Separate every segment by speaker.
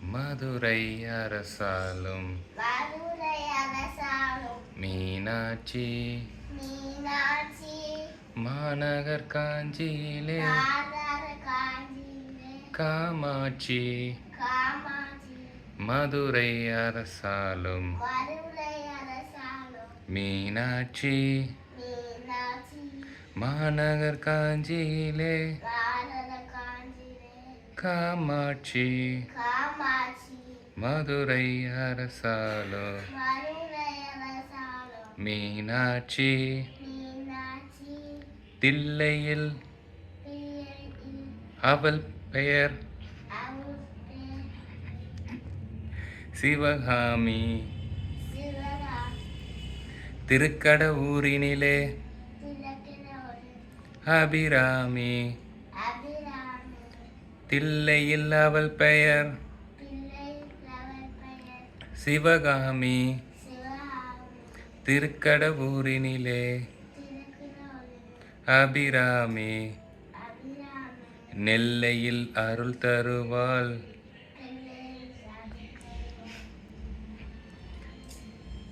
Speaker 1: மதுரை அரசாலும். மீனாட்சி.
Speaker 2: மீனாட்சி.
Speaker 1: மாநகர் காஞ்சியிலே. காமாட்சி. மதுரை அரசாலும். மீனாட்சி. மாநகர் காஞ்சியிலே. காமாட்சி. மதுரை அரசாலும் மீனாட்சி. தில்லையில். அவள் பெயர். சிவகாமி. திருக்கடவூரினிலே. அபிராமி. தில்லையில் அவள் பெயர். சிவகாமி. திருக்கடவூரினிலே. அபிராமி. நெல்லையில் அருள் தருவாள்.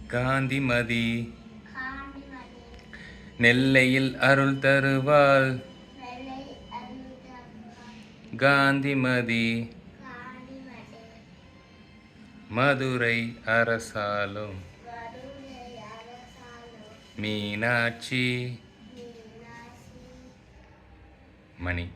Speaker 1: காந்திமதி. நெல்லையில் அருள் தருவாள். காந்திமதி
Speaker 2: காண்டிமணி
Speaker 1: மதுரை அரசாலும்
Speaker 2: மதுரை அரசாலும்
Speaker 1: மீனாட்சி
Speaker 2: மீனாட்சி
Speaker 1: மணி